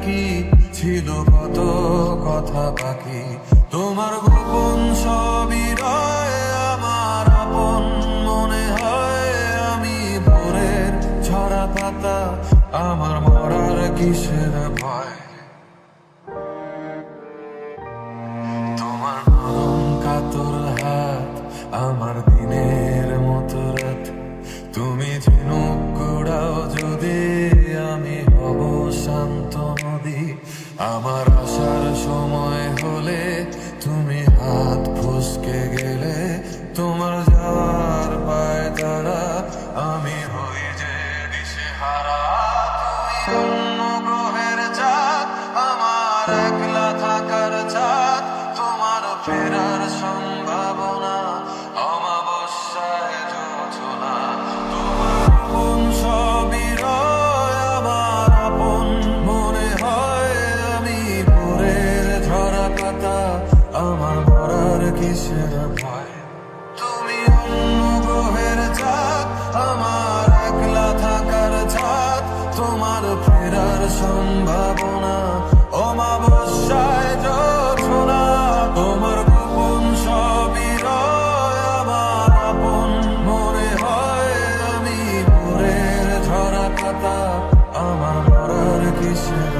থাকি ছিল কত কথা বাকি? তোমার গোপন সবই রয় আমার আপন মনে হয় আমি ভোরের ছড়া পাতা আমার মরার কিসের ভয়? তোমার নরম কাতর হাত, আমার দিনের মতো রাত। তুমি ঝিনুক আমার আসার সময় হলে তুমি হাত ফুসকে গেলে তোমার যাওয়ার পায় তারা আমি হই যে দিশে হারা তুমি গ্রহের চাঁদ, আমার একলা থাকার চাঁদ, তোমার ফেরার সম্ভাবনা মরার কিসের ভয়? তুমি অন্য গ্রহের চাঁদ আমার একলা থাকার চাঁদ তোমার ফেরার সম্ভাবনা অমাবস্যায় যোজনা তোমার গোপন সবই আমার আপন মনে হয় আমি ভোরের ঝরা পাতা, আমার মরার কিসের